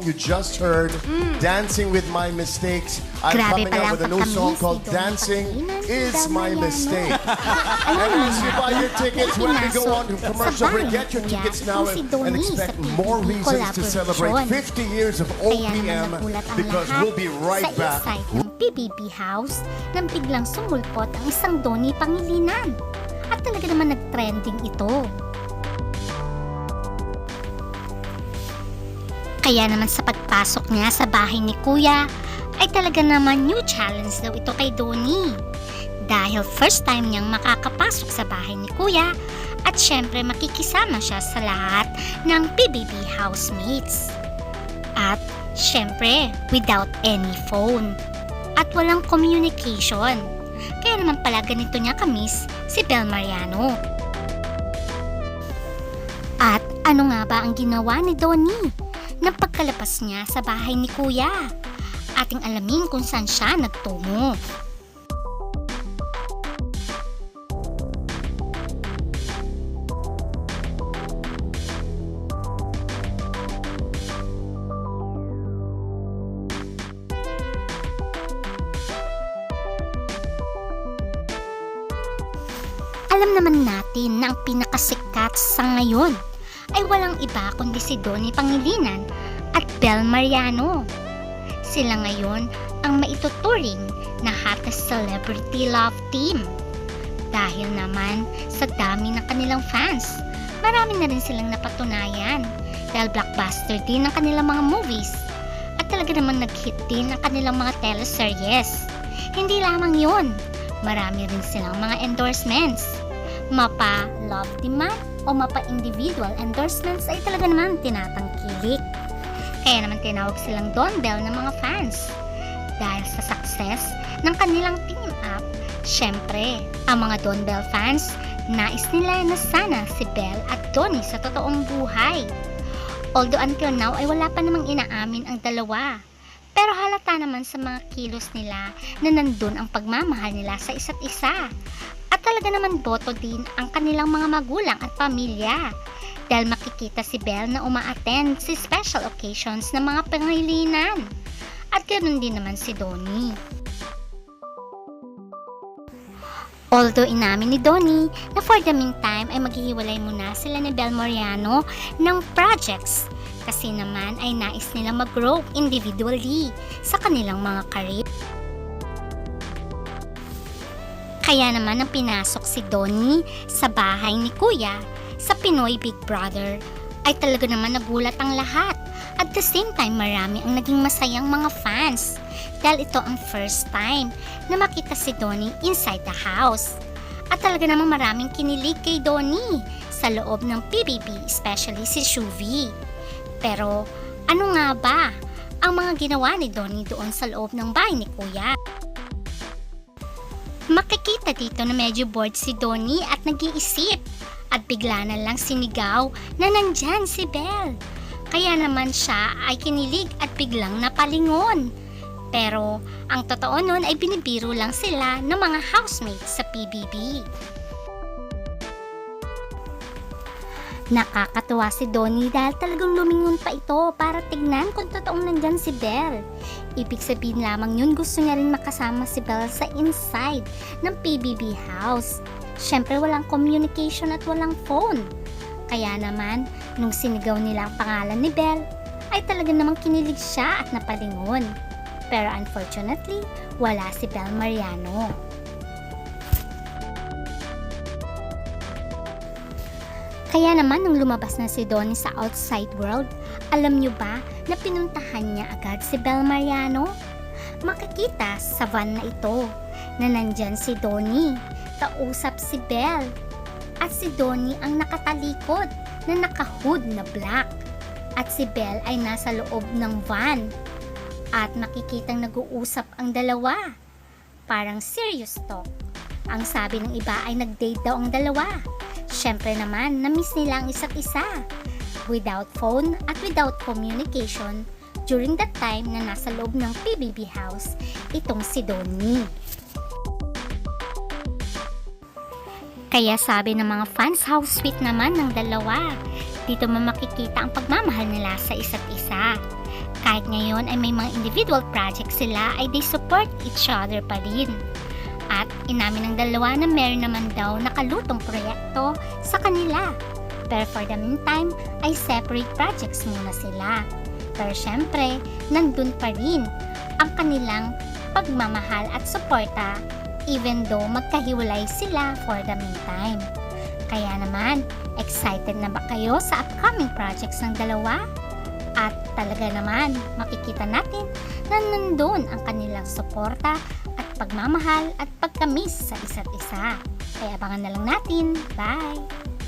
You just heard Dancing with My Mistakes. I'm Grabe coming out with a new song called Dancing is My. Mistake. and as you buy your tickets, when we go on to commercial break, get your tickets now and, and expect more reasons to celebrate 50 years of OPM because we'll be right back. ng PBB House nang biglang sumulpot ang isang Donnie Pangilinan. At talaga naman nag-trending ito. Kaya naman sa pagpasok niya sa bahay ni Kuya, ay talaga naman new challenge daw ito kay Donnie. Dahil first time niyang makakapasok sa bahay ni Kuya at syempre makikisama siya sa lahat ng PBB housemates. At syempre without any phone. At walang communication. Kaya naman pala ganito niya kamis si Bel Mariano. At ano nga ba ang ginawa ni Donnie nang pagkalabas niya sa bahay ni Kuya? Ating alamin kung saan siya nagtungo. Alam naman natin na ang pinakasikat sa ngayon ay walang iba kundi si Donnie Pangilinan at Bel Mariano. Sila ngayon ang maituturing na hottest celebrity love team. Dahil naman sa dami ng kanilang fans, marami na rin silang napatunayan dahil blockbuster din ang kanilang mga movies at talaga namang nag-hit din ang kanilang mga teleseryes. Hindi lamang yun, marami rin silang mga endorsements. Mapa love demand o mapa individual endorsements ay talaga naman tinatangkilik. Kaya naman tinawag silang Don Bell ng mga fans. Dahil sa success ng kanilang team up, syempre, ang mga Don Bell fans, nais nila na sana si Bell at Donnie sa totoong buhay. Although until now ay wala pa namang inaamin ang dalawa. Pero halata naman sa mga kilos nila na nandun ang pagmamahal nila sa isa't isa. At talaga naman boto din ang kanilang mga magulang at pamilya. Dahil makikita si Belle na uma-attend si special occasions ng mga pangilinan. At ganoon din naman si Donnie. Although inamin ni Donnie na for the meantime ay maghihiwalay muna sila ni Bel Moriano ng projects kasi naman ay nais nila mag-grow individually sa kanilang mga career. Kaya naman ang pinasok si Donnie sa bahay ni Kuya sa Pinoy Big Brother ay talaga naman nagulat ang lahat. At the same time marami ang naging masayang mga fans dahil ito ang first time na makita si Donnie inside the house. At talaga namang maraming kinilig kay Donnie sa loob ng PBB, especially si Shuvi. Pero ano nga ba ang mga ginawa ni Donnie doon sa loob ng bahay ni Kuya? Makikita dito na medyo bored si Donnie at nag-iisip at bigla na lang sinigaw na nandyan si Belle. Kaya naman siya ay kinilig at biglang napalingon. Pero ang totoo nun ay binibiro lang sila ng mga housemates sa PBB. Nakakatuwa si Donnie dahil talagang lumingon pa ito para tignan kung totoong nandyan si Belle. Ibig sabihin lamang yun gusto niya rin makasama si Belle sa inside ng PBB house. Siyempre walang communication at walang phone. Kaya naman, nung sinigaw nila ang pangalan ni Belle, ay talaga namang kinilig siya at napalingon. Pero unfortunately, wala si Belle Mariano. Kaya naman nung lumabas na si Donnie sa outside world, alam nyo ba na pinuntahan niya agad si Bel Mariano? Makikita sa van na ito na nandyan si Donnie, kausap si Bel. At si Donnie ang nakatalikod na nakahood na black. At si Bel ay nasa loob ng van. At makikitang nag-uusap ang dalawa. Parang serious talk. Ang sabi ng iba ay nag-date daw ang dalawa. Siyempre naman, na-miss nila ang isa't isa. Without phone at without communication, during that time na nasa loob ng PBB house, itong si Donnie. Kaya sabi ng mga fans how sweet naman ng dalawa. Dito mo makikita ang pagmamahal nila sa isa't isa. kahit ngayon ay may mga individual projects sila ay they support each other pa rin. At inamin ng dalawa na meron naman daw nakalutong proyekto sa kanila. Pero for the meantime ay separate projects muna sila. Pero syempre, nandun pa rin ang kanilang pagmamahal at suporta even though magkahiwalay sila for the meantime. Kaya naman, excited na ba kayo sa upcoming projects ng dalawa? At talaga naman, makikita natin na nandun ang kanilang suporta at pagmamahal at pagkamis sa isa't isa. Kaya abangan na lang natin. Bye!